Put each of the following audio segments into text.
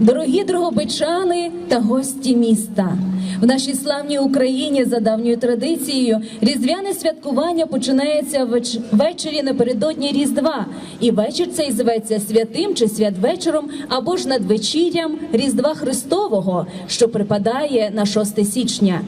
дорогі дрогобичани та гості міста. В нашій славній Україні за давньою традицією різдвяне святкування починається веч- ввечері напередодні Різдва, і вечір цей зветься святим чи святвечором або ж надвечірям Різдва Христового, що припадає на 6 січня.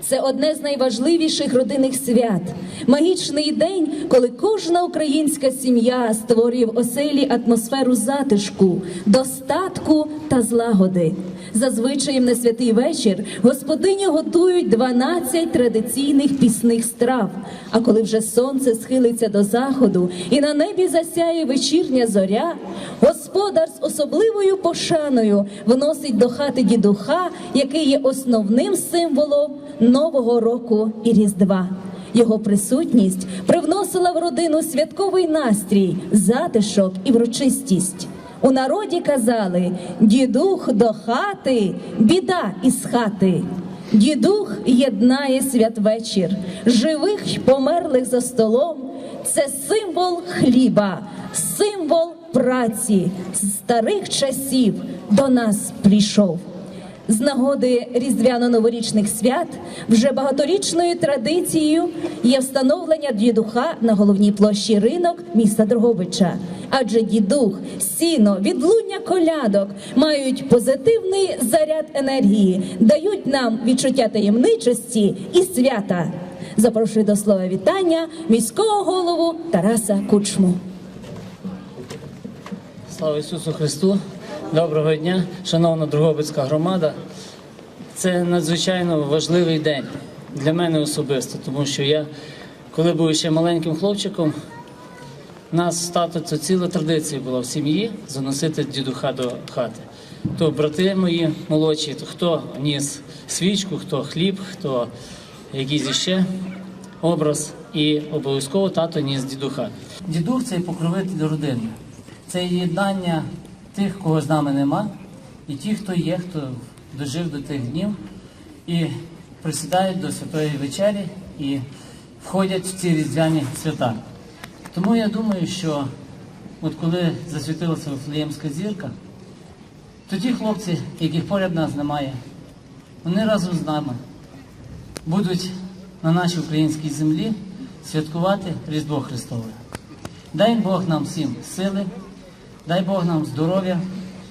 Це одне з найважливіших родинних свят, магічний день, коли кожна українська сім'я створює в оселі атмосферу затишку, достатку та злагоди. Зазвичай на святий вечір господині готують 12 традиційних пісних страв. А коли вже сонце схилиться до заходу і на небі засяє вечірня зоря, господар з особливою пошаною вносить до хати дідуха, який є основним символом нового року і різдва. Його присутність привносила в родину святковий настрій, затишок і врочистість. У народі казали: дідух до хати, біда із хати. Дідух єднає святвечір, живих й померлих за столом. Це символ хліба, символ праці з старих часів до нас прийшов. З нагоди різдвяно-новорічних свят вже багаторічною традицією є встановлення дідуха на головній площі ринок міста Дрогобича. Адже дідух, сіно, відлуння колядок мають позитивний заряд енергії, дають нам відчуття таємничості і свята. Запрошую до слова вітання міського голову Тараса Кучму. Слава Ісусу Христу! Доброго дня, шановна Другобицька громада. Це надзвичайно важливий день для мене особисто, тому що я, коли був ще маленьким хлопчиком, у нас з тато це ціла традиція була в сім'ї заносити дідуха до хати. То брати мої молодші, то хто ніс свічку, хто хліб, хто якийсь іще образ, і обов'язково тато ніс дідуха. Дідух це покровитель родини. Це єднання тих, кого з нами нема, і ті, хто є, хто дожив до тих днів, і присідають до святої вечері і входять в ці різдвяні свята. Тому я думаю, що от коли засвітилася Вифлеємська зірка, то ті хлопці, яких поряд нас немає, вони разом з нами будуть на нашій українській землі святкувати Різдво Христове. Дай Бог нам всім сили, дай Бог нам здоров'я,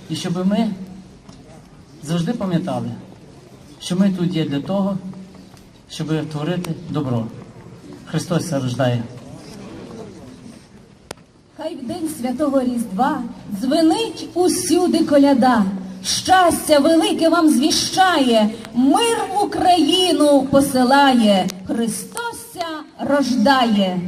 і щоб ми завжди пам'ятали, що ми тут є для того, щоб творити добро. Христос рождає. Хай в день святого Різдва дзвенить усюди коляда. Щастя велике вам звіщає, мир в Україну посилає, Христося рождає.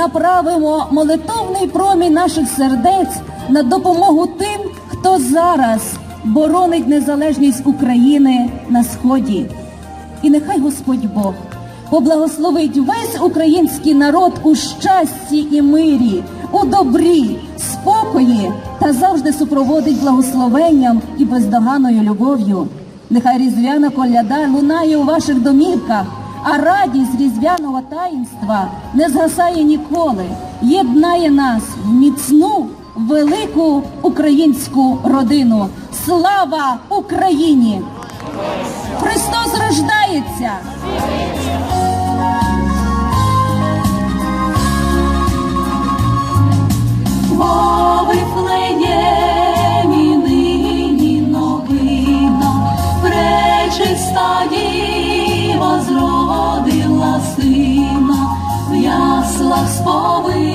Направимо молитовний промінь наших сердець на допомогу тим, хто зараз боронить незалежність України на сході. І нехай Господь Бог поблагословить весь український народ у щасті і мирі, у добрі, спокої та завжди супроводить благословенням і бездоганною любов'ю. Нехай різдвяна коляда лунає у ваших домівках, а радість різдвяного таїнства не згасає ніколи, єднає нас в міцну велику українську родину. Слава Україні! Христос рождається! forward.